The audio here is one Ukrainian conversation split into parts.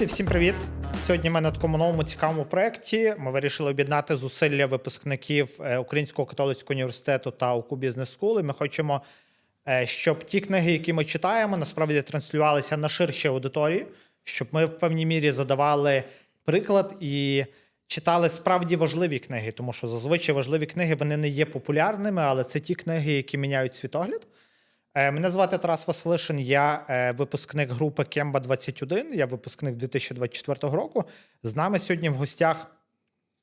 Друзі, всім привіт! Сьогодні ми на такому новому цікавому проєкті. Ми вирішили об'єднати зусилля випускників е, Українського католицького університету та УКУ Бізнес Скул. І Ми хочемо, е, щоб ті книги, які ми читаємо, насправді транслювалися на ширші аудиторії, щоб ми в певній мірі задавали приклад і читали справді важливі книги, тому що зазвичай важливі книги вони не є популярними, але це ті книги, які міняють світогляд. Е, Мене звати Тарас Василишин, я е, випускник групи Кемба 21, я випускник 2024 року. З нами сьогодні в гостях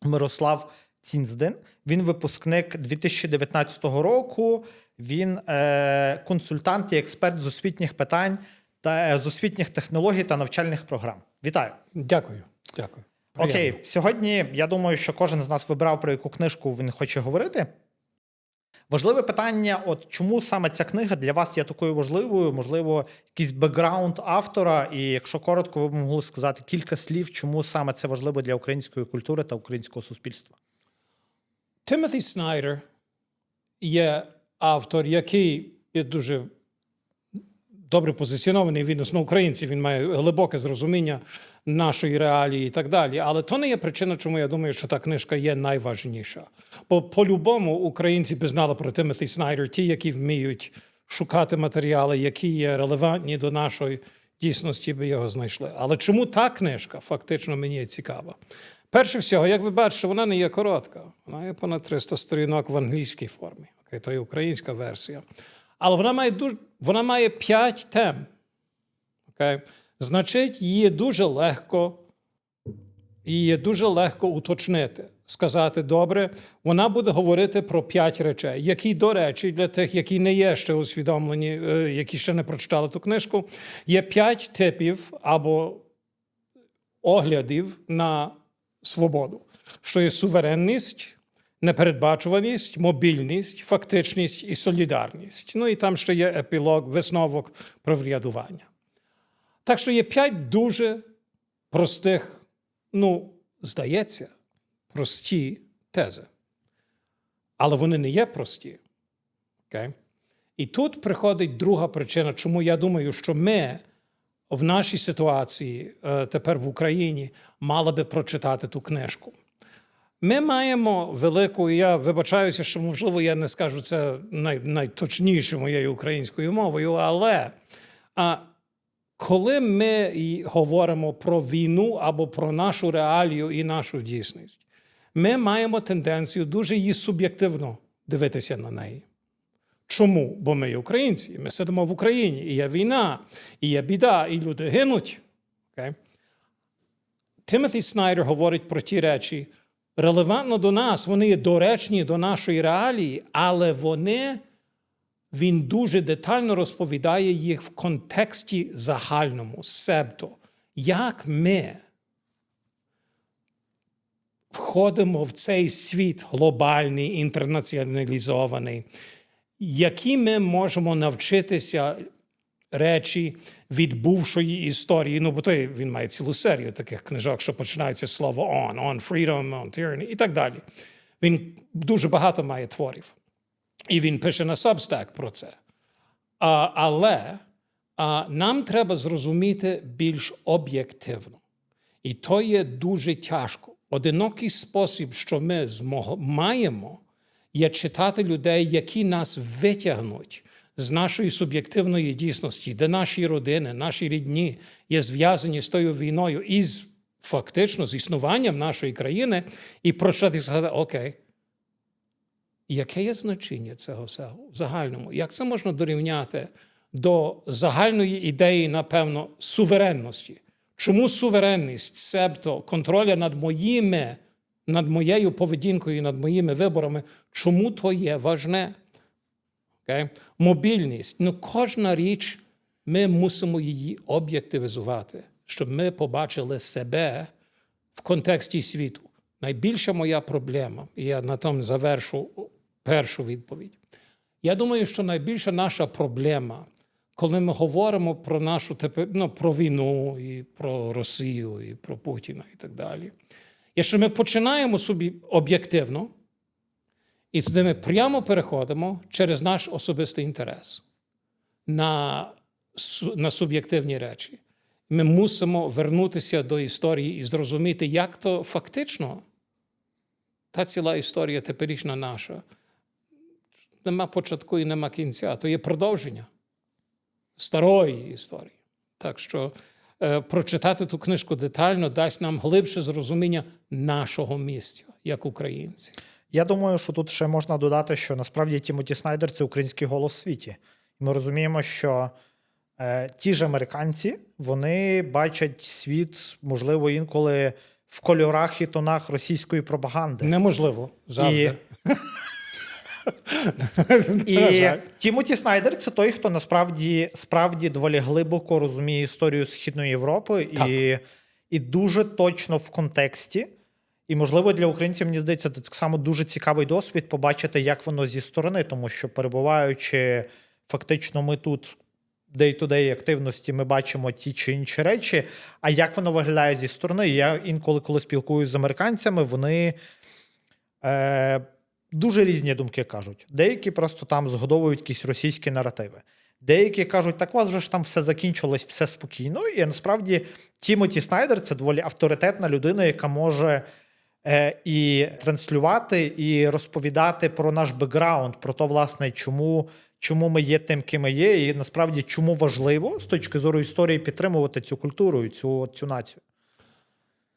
Мирослав Цінздин. Він випускник 2019 року. Він е, консультант і експерт з освітніх питань та з освітніх технологій та навчальних програм. Вітаю! Дякую. Дякую. Окей, сьогодні я думаю, що кожен з нас вибрав про яку книжку він хоче говорити. Важливе питання: от чому саме ця книга для вас є такою важливою? Можливо, якийсь бекграунд автора, і якщо коротко, ви б могли сказати кілька слів, чому саме це важливо для української культури та українського суспільства. Тимоті Снайдер є автор, який є дуже добре позиціонований відносно українців. Він має глибоке зрозуміння нашої реалії і так далі. Але то не є причина, чому я думаю, що та книжка є найважніша. Бо по-любому українці б знали про Тимоті Снайдер, ті, які вміють шукати матеріали, які є релевантні до нашої дійсності, би його знайшли. Але чому та книжка фактично мені є цікава? Перше всього, як ви бачите, вона не є коротка. Вона є понад 300 сторінок в англійській формі. Окей, то є українська версія. Але вона має дуже, вона має 5 тем. Окей? Значить, її дуже легко, її дуже легко уточнити. Сказати добре, вона буде говорити про п'ять речей, які, до речі, для тих, які не є ще усвідомлені, е, які ще не прочитали ту книжку, є п'ять типів або оглядів на свободу, що є суверенність, непередбачуваність, мобільність, фактичність і солідарність. Ну і там ще є епілог, висновок про врядування. Так що є п'ять дуже простих, ну, здається, прості тези. Але вони не є прості. Okay? І тут приходить друга причина, чому я думаю, що ми в нашій ситуації е, тепер в Україні мали би прочитати ту книжку. Ми маємо велику, і я вибачаюся, що, можливо, я не скажу це най, найточніше моєю українською мовою, але а, коли ми говоримо про війну або про нашу реалію і нашу дійсність, ми маємо тенденцію дуже її суб'єктивно дивитися на неї. Чому? Бо ми українці, ми сидимо в Україні, і є війна, і є біда, і люди гинуть. Okay? Тимоті Снайдер говорить про ті речі, релевантно до нас, вони є доречні до нашої реалії, але вони, він дуже детально розповідає їх в контексті загальному, себто, як ми входимо в цей світ глобальний, інтернаціоналізований, які ми можемо навчитися речі від бувшої історії. Ну, бо той він має цілу серію таких книжок, що починається слово on, on freedom, on tyranny і так далі. Він дуже багато має творів. І він пише на Substack про це. А, Але а, нам треба зрозуміти більш об'єктивно. І то є дуже тяжко. Одинокий спосіб, що ми змог... маємо, є читати людей, які нас витягнуть з нашої суб'єктивної дійсності, де наші родини, наші рідні є зв'язані з тою війною і з фактично з існуванням нашої країни, і прочитати сказати, окей, яке є значення цього всього в загальному? Як це можна дорівняти до загальної ідеї, напевно, суверенності? Чому суверенність, себто контроля над моїми, над моєю поведінкою, над моїми виборами, чому то є важне? Okay? Мобільність. Ну, кожна річ, ми мусимо її об'єктивізувати, щоб ми побачили себе в контексті світу. Найбільша моя проблема, і я на тому завершу першу відповідь. Я думаю, що найбільша наша проблема, коли ми говоримо про нашу тепер, ну, про війну, і про Росію, і про Путіна, і так далі, є, що ми починаємо собі об'єктивно. І туди ми прямо переходимо через наш особистий інтерес на на суб'єктивні речі. Ми мусимо вернутися до історії і зрозуміти, як то фактично та ціла історія теперішня наша. Нема початку і нема кінця. То є продовження старої історії. Так що е, прочитати ту книжку детально дасть нам глибше зрозуміння нашого місця як українці. Я думаю, що тут ще можна додати, що насправді Тімоті Снайдер це український голос в світі. Ми розуміємо, що е, ті ж американці вони бачать світ, можливо, інколи в кольорах і тонах російської пропаганди. Неможливо завжди. І Жаль. Тімоті Снайдер це той, хто насправді справді доволі глибоко розуміє історію Східної Європи і, і дуже точно в контексті. І, можливо, для українців, мені здається, це так само дуже цікавий досвід побачити, як воно зі сторони, тому що перебуваючи, фактично, ми тут day-to-day активності, ми бачимо ті чи інші речі. А як воно виглядає зі сторони? Я інколи, коли спілкуюся з американцями, вони е, дуже різні думки кажуть. Деякі просто там згодовують якісь російські наративи. Деякі кажуть, так у вас же ж там все закінчилось, все спокійно. І насправді Тімоті Снайдер це доволі авторитетна людина, яка може е, і транслювати, і розповідати про наш бекграунд, про те, власне, чому, чому ми є тим, ким ми є, і насправді чому важливо з точки зору історії підтримувати цю культуру і цю, цю націю.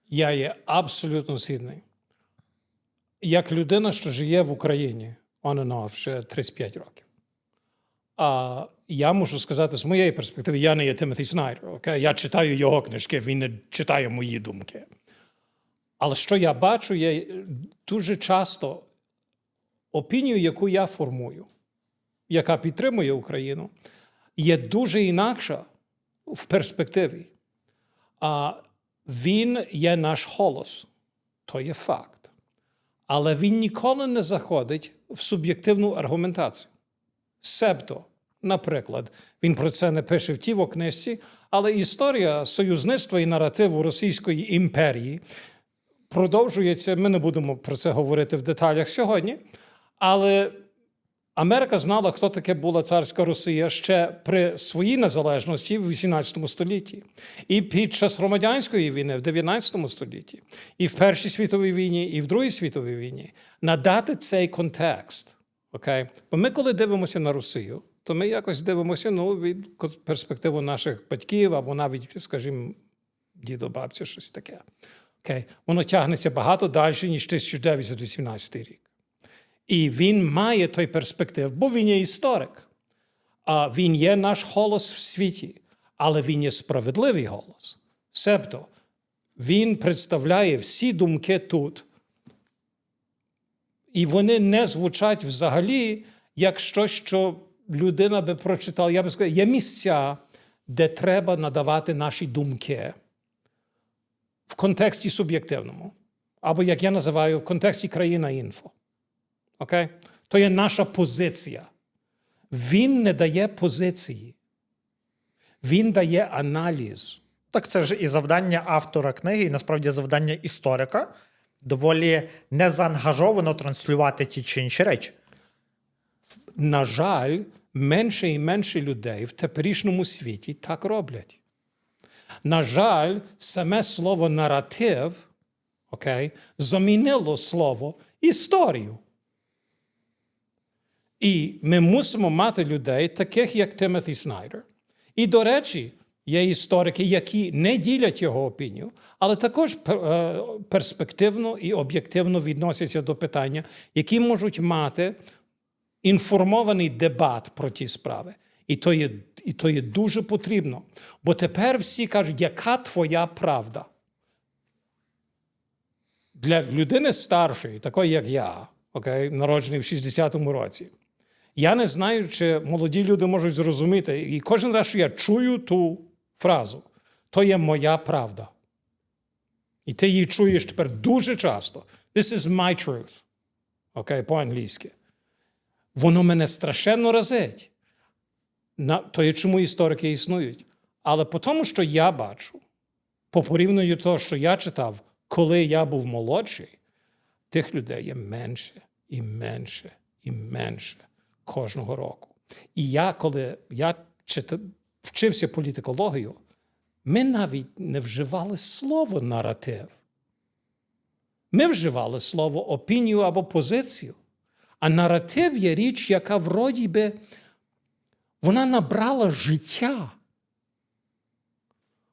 Я є абсолютно згідний. Як людина, що живе в Україні, on and off, вже 35 років. А я можу сказати, з моєї перспективи, я не є Тимоті Снайдер. Окей? Я читаю його книжки, він не читає мої думки. Але що я бачу, є дуже часто опінію, яку я формую, яка підтримує Україну, є дуже інакша в перспективі. А він є наш голос, то є факт. Але він ніколи не заходить в суб'єктивну аргументацію. Себто, наприклад, він про це не пише в тіво книжці, але історія союзництва і наративу Російської імперії продовжується. Ми не будемо про це говорити в деталях сьогодні. Але Америка знала, хто таке була царська Росія ще при своїй незалежності в 18 столітті, і під час громадянської війни в 19 столітті, і в Першій світовій війні, і в Другій світовій війні надати цей контекст. Окей? Бо ми, коли дивимося на Росію, то ми якось дивимося ну, від перспективи наших батьків або навіть, скажімо, дідо, бабці, щось таке. Окей? Воно тягнеться багато далі, ніж 1918 рік. І він має той перспектив, бо він є історик. А він є наш голос в світі, але він є справедливий голос. Себто він представляє всі думки тут, і вони не звучать взагалі як щось, що людина би прочитала. Я би сказав, є місця, де треба надавати наші думки в контексті суб'єктивному. Або, як я називаю, в контексті країна інфо. Окей? То є наша позиція. Він не дає позиції. Він дає аналіз. Так це ж і завдання автора книги, і насправді завдання історика доволі незаангажовано транслювати ті чи інші речі. На жаль, менше і менше людей в теперішньому світі так роблять. На жаль, саме слово наратив окей, замінило слово історію. І ми мусимо мати людей, таких як Тимоті Снайдер. І, до речі, є історики, які не ділять його опінію, але також е, перспективно і об'єктивно відносяться до питання, які можуть мати інформований дебат про ті справи. І то є, і то є дуже потрібно. Бо тепер всі кажуть, яка твоя правда? Для людини старшої, такої як я, окей, народжений в 60-му році. Я не знаю, чи молоді люди можуть зрозуміти. І кожен раз, що я чую ту фразу, то є моя правда. І ти її чуєш тепер дуже часто. This is my truth. Окей, по-англійськи. Воно мене страшенно разить. На, то є чому історики існують. Але по тому, що я бачу, по порівнянню того, що я читав, коли я був молодший, тих людей є менше і менше і менше кожного року. І я, коли я вчився політикологію, Ми навіть не вживали слово наратив. Ми вживали слово опінію або позицію. А наратив є річ, яка вроді би вона набрала життя.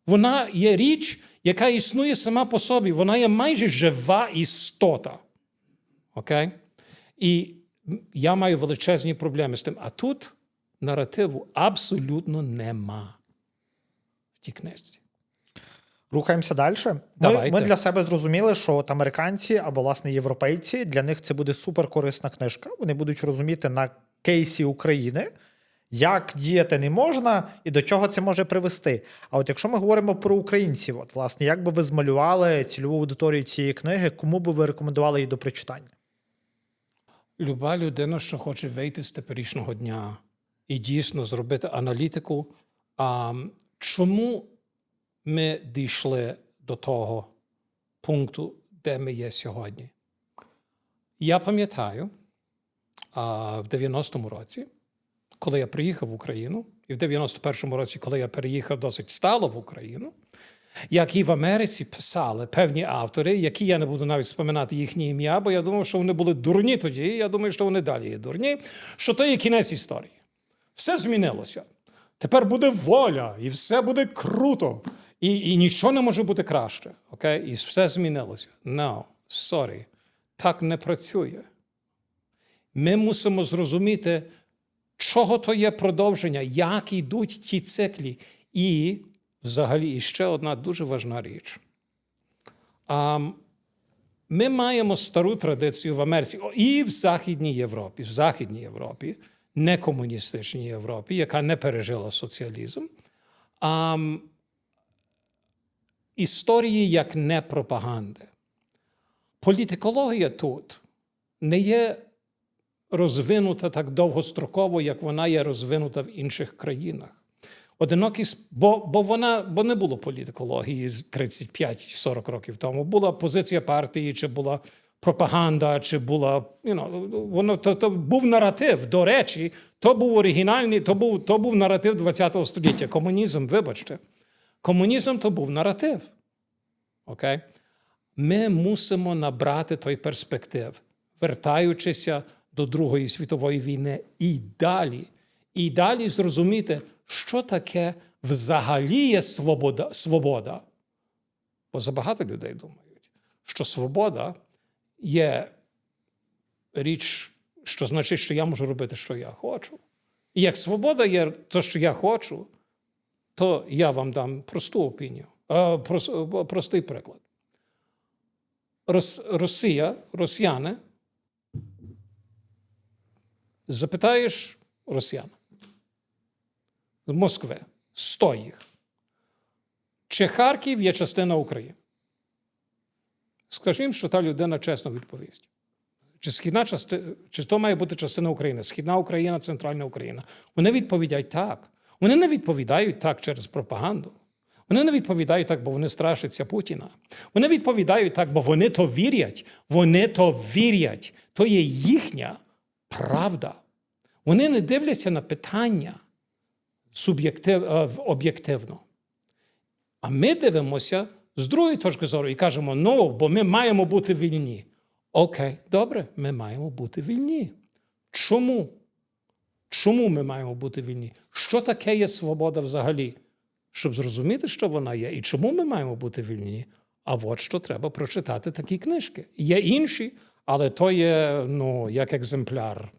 Вона є річ, яка існує сама по собі. Вона є майже жива істота. Окей? І я маю величезні проблеми з тим. А тут наративу абсолютно нема в тій книжці. Рухаємося далі. Ми, ми для себе зрозуміли, що от американці або власне європейці для них це буде суперкорисна книжка. Вони будуть розуміти на кейсі України, як діяти не можна і до чого це може привести. А от якщо ми говоримо про українців, от власне, як би ви змалювали цільову аудиторію цієї книги, кому би ви рекомендували її до прочитання? Люба людина, що хоче вийти з теперішнього дня і дійсно зробити аналітику, а, чому ми дійшли до того пункту, де ми є сьогодні? Я пам'ятаю а, в 90-му році, коли я приїхав в Україну, і в 91-му році, коли я переїхав досить стало в Україну, як і в Америці писали певні автори, які я не буду навіть споминати їхні ім'я, бо я думав, що вони були дурні тоді. і Я думаю, що вони далі є дурні. Що то є кінець історії. Все змінилося. Тепер буде воля, і все буде круто. І, і нічого не може бути краще. Окей? І все змінилося. No, sorry. Так не працює. Ми мусимо зрозуміти, чого то є продовження, як йдуть ті циклі. І взагалі іще одна дуже важна річ. А, ми маємо стару традицію в Америці і в Західній Європі, в Західній Європі, не комуністичній Європі, яка не пережила соціалізм. А, історії як не пропаганди. Політикологія тут не є розвинута так довгостроково, як вона є розвинута в інших країнах. Одинокі, с- бо, бо вона бо не було політикології 35-40 років тому. Була позиція партії, чи була пропаганда, чи була you know, воно то, то був наратив. До речі, то був оригінальний, то був, то був наратив ХХ століття. Комунізм, вибачте, комунізм то був наратив. Окей? Ми мусимо набрати той перспектив, вертаючися до Другої світової війни і далі. І далі зрозуміти, що таке взагалі є свобода. свобода. Бо забагато людей думають, що свобода є річ, що значить, що я можу робити, що я хочу. І як свобода є те, що я хочу, то я вам дам просту опінію, е, простий приклад. Рос, Росія, росіяни, запитаєш росіян з Москви, сто їх. Чи Харків є частина України? Скажімо, що та людина чесно відповість. Чи східна частина, чи то має бути частина України? Східна Україна, Центральна Україна. Вони відповідають так. Вони не відповідають так через пропаганду. Вони не відповідають так, бо вони страшаться Путіна. Вони відповідають так, бо вони то вірять. Вони то вірять. То є їхня правда. Вони не дивляться на питання суб'єктив, е, об'єктивно. А ми дивимося з другої точки зору і кажемо: ну, бо ми маємо бути вільні. Окей, добре, ми маємо бути вільні. Чому? Чому ми маємо бути вільні? Що таке є свобода взагалі? Щоб зрозуміти, що вона є, і чому ми маємо бути вільні. А от що треба прочитати такі книжки. Є інші, але то є ну, як екземпляр.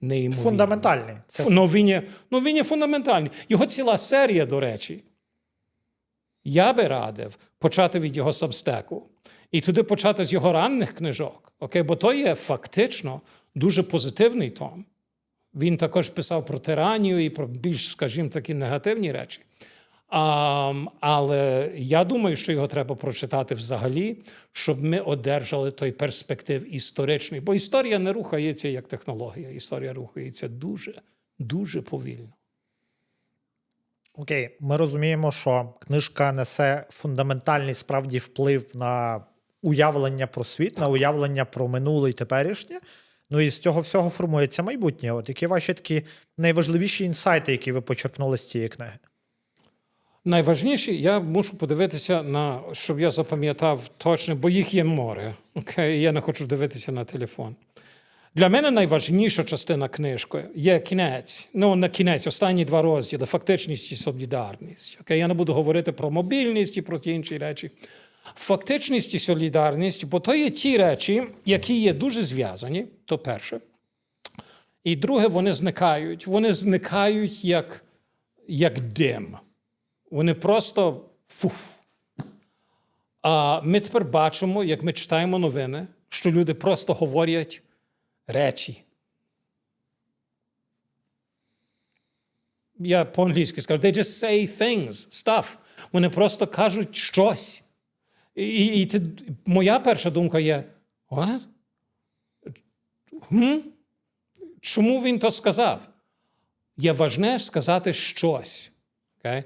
Неймовірний. Фундаментальний. Це Ну, він є, ну, він є фундаментальний. Його ціла серія, до речі. Я би радив почати від його сабстеку і туди почати з його ранних книжок. Окей? Бо то є фактично дуже позитивний том. Він також писав про тиранію і про більш, скажімо, такі негативні речі. А, але я думаю, що його треба прочитати взагалі, щоб ми одержали той перспектив історичний. Бо історія не рухається як технологія. Історія рухається дуже, дуже повільно. Окей, ми розуміємо, що книжка несе фундаментальний справді вплив на уявлення про світ, на уявлення про минуле і теперішнє. Ну і з цього всього формується майбутнє. От які ваші такі найважливіші інсайти, які ви почерпнули з цієї книги? Найважніше, я мушу подивитися на, щоб я запам'ятав точно, бо їх є море. Окей, я не хочу дивитися на телефон. Для мене найважніша частина книжки є кінець. Ну, не кінець, останні два розділи фактичність і солідарність. Окей, я не буду говорити про мобільність і про ті інші речі. Фактичність і солідарність, бо то є ті речі, які є дуже зв'язані, то перше. І друге, вони зникають. Вони зникають як, як дим. Вони просто фуф. А ми тепер бачимо, як ми читаємо новини, що люди просто говорять речі. Я по-англійськи скажу, they just say things, stuff. Вони просто кажуть щось. І, і, ти, моя перша думка є: What? Хм? Чому він то сказав? Є важне сказати щось. Okay?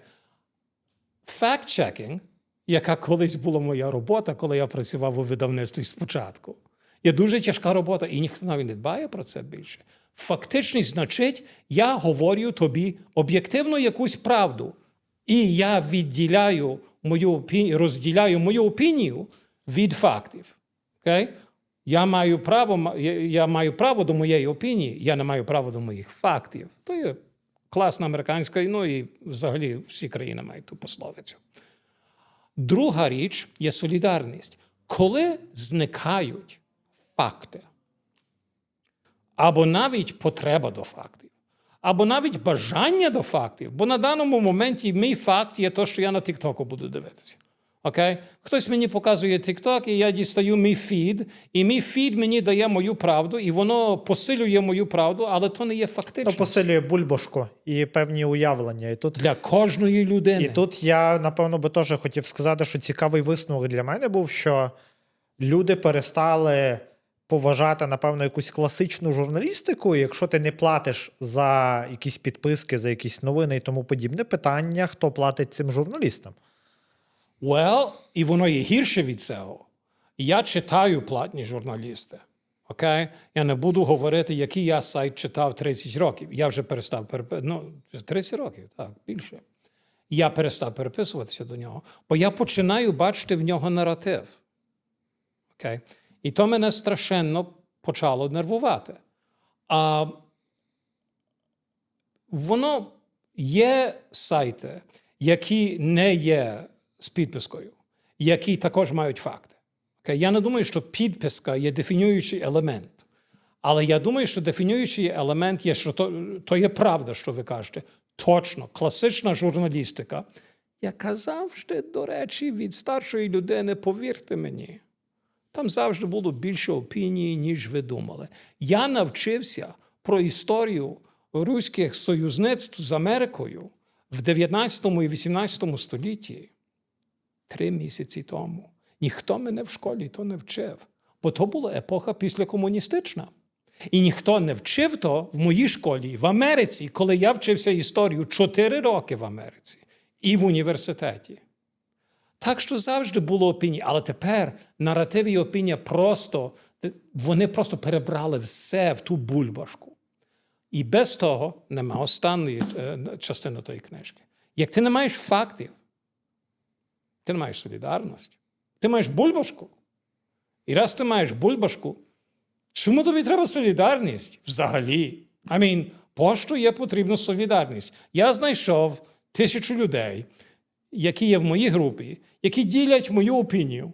Fact-checking, яка колись була моя робота, коли я працював у видавництві спочатку, є дуже тяжка робота, і ніхто навіть не дбає про це більше. Фактичність значить, я говорю тобі об'єктивно якусь правду, і я відділяю мою опінію, розділяю мою опінію від фактів. Okay? Я маю право, я маю право до моєї опінії, я не маю права до моїх фактів. То є класна американська, ну і взагалі всі країни мають ту пословицю. Друга річ є солідарність. Коли зникають факти, або навіть потреба до фактів, або навіть бажання до фактів, бо на даному моменті мій факт є те, що я на Тіктоку буду дивитися. Окей? Хтось мені показує TikTok, і я дістаю мій фід, і мій фід мені дає мою правду, і воно посилює мою правду, але то не є То фактично. посилює бульбашку і певні уявлення. І тут, Для кожної людини. і тут я, напевно, би теж хотів сказати, що цікавий висновок для мене був, що люди перестали поважати, напевно, якусь класичну журналістику. Якщо ти не платиш за якісь підписки, за якісь новини і тому подібне, питання, хто платить цим журналістам. Well, і воно є гірше від цього. Я читаю платні журналісти. Окей? Я не буду говорити, який я сайт читав 30 років. Я вже перестав переписувати. Ну, 30 років, так, більше. Я перестав переписуватися до нього, бо я починаю бачити в нього наратив. Окей? І то мене страшенно почало нервувати. А воно є сайти, які не є з підпискою, які також мають факти. Я не думаю, що підписка є дефінюючий елемент. Але я думаю, що дефінюючий елемент є, що то, то є правда, що ви кажете. Точно, класична журналістика, яка завжди, до речі, від старшої людини, повірте мені, там завжди було більше опінії, ніж ви думали. Я навчився про історію руських союзництв з Америкою в 19 і 18 столітті три місяці тому. Ніхто мене в школі то не вчив, бо то була епоха післякомуністична. І ніхто не вчив то в моїй школі в Америці, коли я вчився історію 4 роки в Америці і в університеті. Так що завжди було опінія. Але тепер наратив і опінія просто вони просто перебрали все в ту бульбашку. І без того нема останньої е, частини тої книжки. Як ти не маєш фактів, ти не маєш солідарності, ти маєш бульбашку. І раз ти маєш бульбашку, чому тобі треба солідарність взагалі? Mean, пощо є потрібна солідарність? Я знайшов тисячу людей, які є в моїй групі, які ділять мою опінію.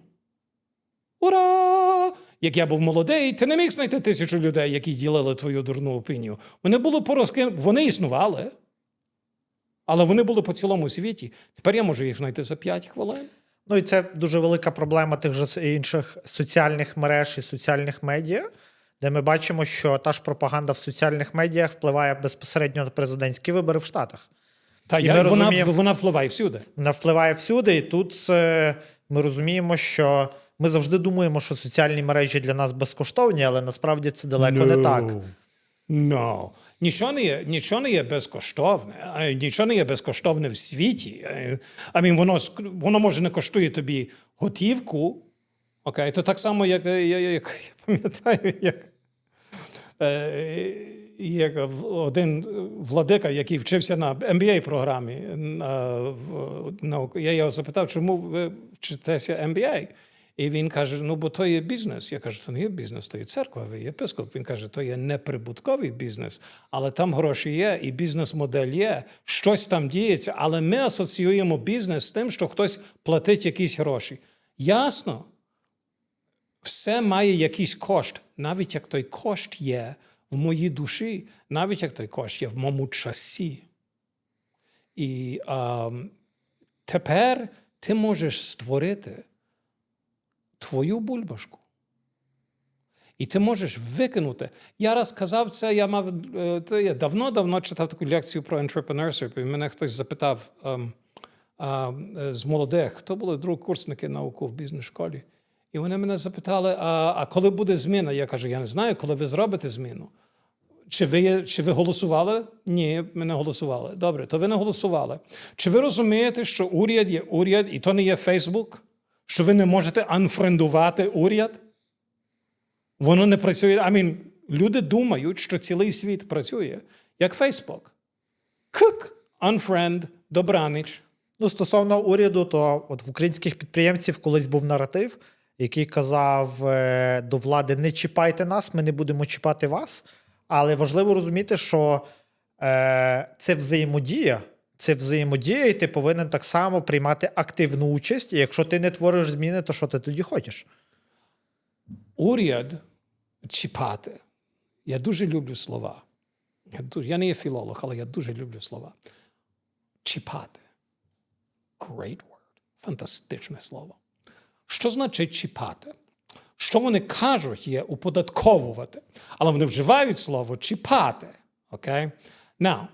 Ура! Як я був молодий, ти не міг знайти тисячу людей, які ділили твою дурну опінію. Вони були порозки... вони існували, але вони були по цілому світі. Тепер я можу їх знайти за 5 хвилин. Ну і це дуже велика проблема тих же інших соціальних мереж і соціальних медіа, де ми бачимо, що та ж пропаганда в соціальних медіях впливає безпосередньо на президентські вибори в Штатах. Та І я, вона, вона впливає всюди. Вона впливає всюди, і тут ми розуміємо, що ми завжди думаємо, що соціальні мережі для нас безкоштовні, але насправді це далеко не так. No. Нічого не є, нічого не є безкоштовне, а нічого не є безкоштовне в світі. Е, I mean, воно, воно може не коштує тобі готівку, окей, то так само, як, е, я, як я пам'ятаю, як Е, Є один владика, який вчився на MBA програмі. на- наук- Я його запитав, чому ви вчитеся MBA? І він каже: ну, бо то є бізнес. Я кажу, то не є бізнес, то є церква, ви є єпископ. Він каже, то є неприбутковий бізнес, але там гроші є, і бізнес-модель є, щось там діється, але ми асоціюємо бізнес з тим, що хтось платить якісь гроші. Ясно, все має якийсь кошт, навіть як той кошт є в моїй душі, навіть як той кошт є в моєму часі. І ем, тепер ти можеш створити твою бульбашку. І ти можеш викинути. Я раз казав це, я мав е, я давно-давно читав таку лекцію про entrepreneurship, і мене хтось запитав ем, а, з молодих, хто були другокурсники науку в бізнес-школі. І вони мене запитали: а, а коли буде зміна? Я кажу, я не знаю, коли ви зробите зміну. Чи ви, чи ви голосували? Ні, ми не голосували. Добре, то ви не голосували. Чи ви розумієте, що уряд є уряд, і то не є Фейсбук? Що ви не можете анфрендувати уряд? Воно не працює. Mean, люди думають, що цілий світ працює, як Фейсбук. Кик, unfriend, добраніч. Ну, стосовно уряду, то от в українських підприємців колись був наратив, який казав е, до влади: не чіпайте нас, ми не будемо чіпати вас. Але важливо розуміти, що е, це взаємодія. Це взаємодія, і ти повинен так само приймати активну участь. І якщо ти не твориш зміни, то що ти тоді хочеш? уряд чіпати. Я дуже люблю слова. Я, дуже, я не є філолог, але я дуже люблю слова. Чіпати. Great word. Фантастичне слово. Що значить чіпати? Що вони кажуть, є уподатковувати, але вони вживають слово чіпати. Okay? Now,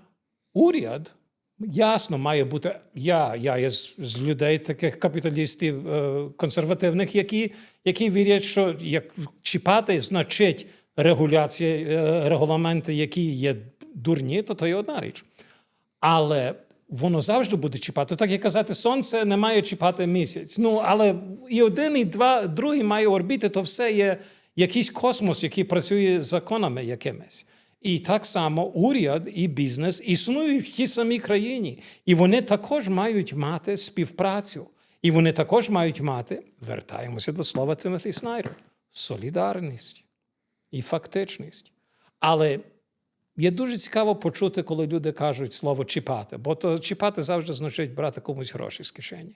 уряд ясно має бути. Я, я є з, з людей, таких капіталістів е, консервативних, які, які вірять, що як чіпати значить регуляція, е, регламенти, які є дурні, то то є одна річ. Але воно завжди буде чіпати. Так як казати, сонце не має чіпати місяць. Ну, але і один, і два, другий має орбіти, то все є якийсь космос, який працює законами якимись. І так само уряд і бізнес існують в тій самій країні. І вони також мають мати співпрацю. І вони також мають мати, вертаємося до слова Тимоті Снайдер, солідарність і фактичність. Але Є дуже цікаво почути, коли люди кажуть слово чіпати, бо то чіпати завжди значить брати комусь гроші з кишені.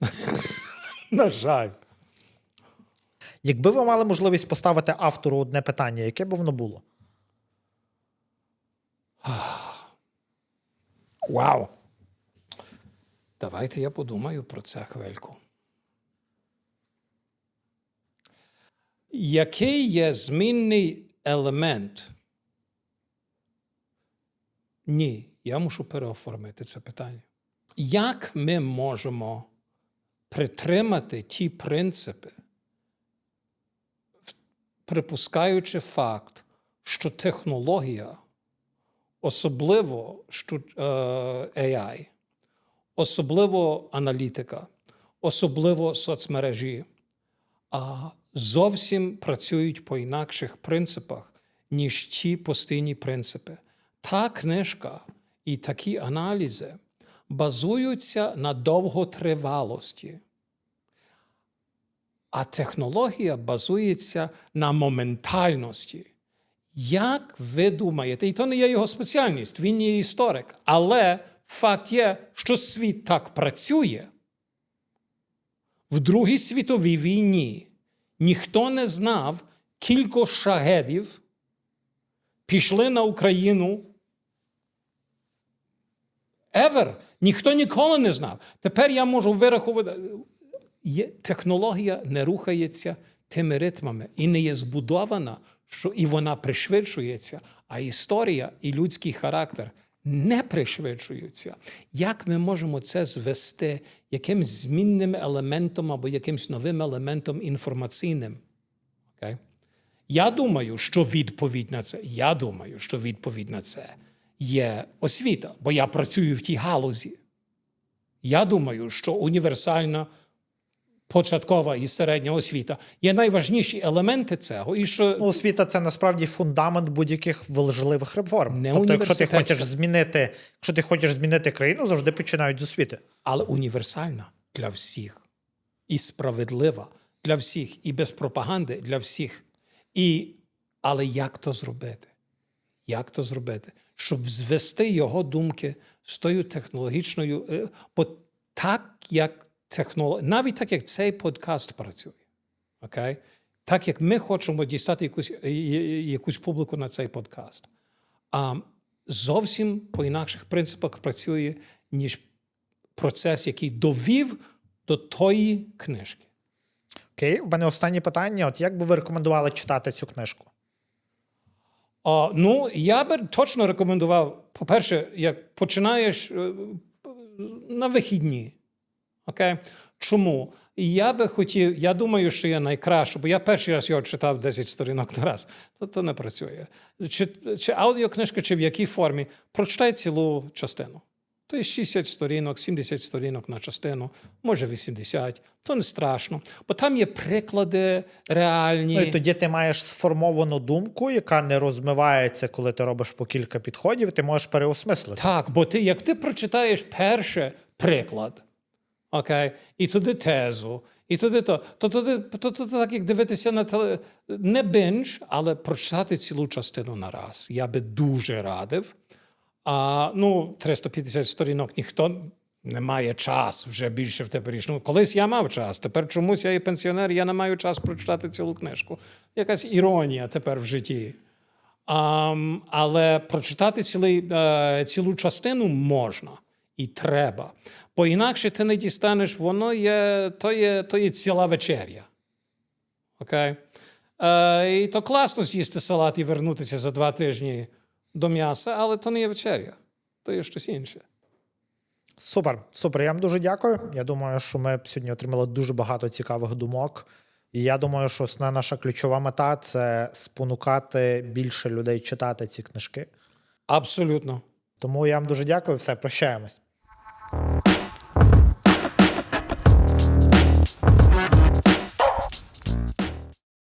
На жаль. Якби ви мали можливість поставити автору одне питання, яке б воно було? Вау. Давайте я подумаю про це хвильку. Який є змінний елемент? Ні, я мушу переоформити це питання. Як ми можемо притримати ті принципи, припускаючи факт, що технологія, особливо е, AI, особливо аналітика, особливо соцмережі, а зовсім працюють по інакших принципах, ніж ті постійні принципи. Та книжка і такі аналізи базуються на довготривалості. А технологія базується на моментальності. Як ви думаєте, і то не є його спеціальність, він є історик, але факт є, що світ так працює. В Другій світовій війні ніхто не знав, кілько шагедів пішли на Україну. Ever. Ніхто ніколи не знав. Тепер я можу вирахувати. Є, технологія не рухається тими ритмами і не є збудована, що і вона пришвидшується, а історія і людський характер не пришвидшуються. Як ми можемо це звести якимсь змінним елементом або якимсь новим елементом інформаційним? Okay? Я думаю, що відповідь на це, я думаю, що відповідь на це є освіта, бо я працюю в тій галузі. Я думаю, що універсальна початкова і середня освіта є найважніші елементи цього. І що Ну, освіта це насправді фундамент будь-яких важливих реформ. Не тобто, якщо ти хочеш змінити, якщо ти хочеш змінити країну, завжди починають з освіти. але універсальна для всіх, і справедлива для всіх, і без пропаганди для всіх. І, але як то зробити? Як то зробити? Щоб звести його думки з тою технологічною, е, бо так як технолог... навіть так як цей подкаст працює, окей? так як ми хочемо дістати якусь, е, е, якусь публіку на цей подкаст, а зовсім по інакших принципах працює, ніж процес, який довів до тої книжки. Окей, у мене останнє питання: от як би ви рекомендували читати цю книжку? А, ну, я би точно рекомендував, по-перше, як починаєш е, на вихідні. Окей? Чому? І я би хотів, я думаю, що є найкраще, бо я перший раз його читав 10 сторінок на раз, то, то не працює. Чи, чи аудіокнижка, чи в якій формі, прочитай цілу частину. То є 60 сторінок, 70 сторінок на частину, може 80, то не страшно. Бо там є приклади реальні. Ну і тоді ти маєш сформовану думку, яка не розмивається, коли ти робиш по кілька підходів, ти можеш переосмислити. Так, бо ти, як ти прочитаєш перше приклад, окей, і туди тезу, і туди то, то, туди, то, то, так як дивитися на теле, не бинж, але прочитати цілу частину на раз. Я би дуже радив. А ну, 350 сторінок ніхто не має час вже більше в теперішньому. Колись я мав час. Тепер чомусь я і пенсіонер, я не маю час прочитати цілу книжку. Якась іронія тепер в житті. Ам, але прочитати цілий, е, цілу частину можна і треба. Бо інакше ти не дістанеш, воно є, то є, то є ціла вечеря. Окей? Е, і то класно з'їсти салат і вернутися за два тижні до м'яса, але то не є вечеря, то є щось інше. Супер, супер. Я вам дуже дякую. Я думаю, що ми сьогодні отримали дуже багато цікавих думок. І я думаю, що основна наша ключова мета це спонукати більше людей читати ці книжки. Абсолютно. Тому я вам дуже дякую. Все, прощаємось. Bye.